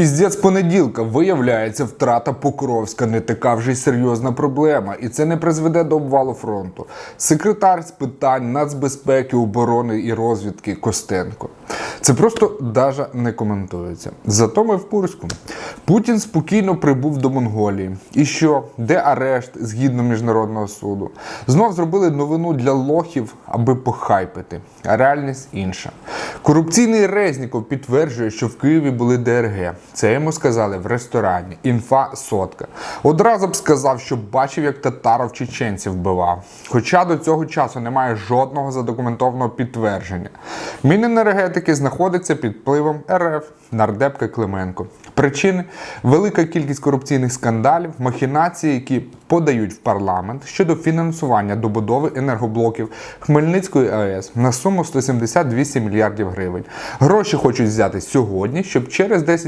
Піздець понеділка виявляється, втрата Покровська не така вже й серйозна проблема, і це не призведе до обвалу фронту. Секретар з питань нацбезпеки, оборони і розвідки Костенко. Це просто даже не коментується. Зато ми в Курську. Путін спокійно прибув до Монголії. І що? Де арешт згідно міжнародного суду? Знов зробили новину для лохів, аби похайпити. А реальність інша. Корупційний Резніков підтверджує, що в Києві були ДРГ. Це йому сказали в ресторані. Інфа сотка. Одразу б сказав, що бачив, як татаров чеченців вбивав. Хоча до цього часу немає жодного задокументованого підтвердження. Міненергетики знаходиться під впливом РФ, нардепка Клименко. Причини велика кількість корупційних скандалів, махінації, які подають в парламент щодо фінансування добудови енергоблоків Хмельницької АЕС на суму 172 мільярдів гривень. Гроші хочуть взяти сьогодні, щоб через 10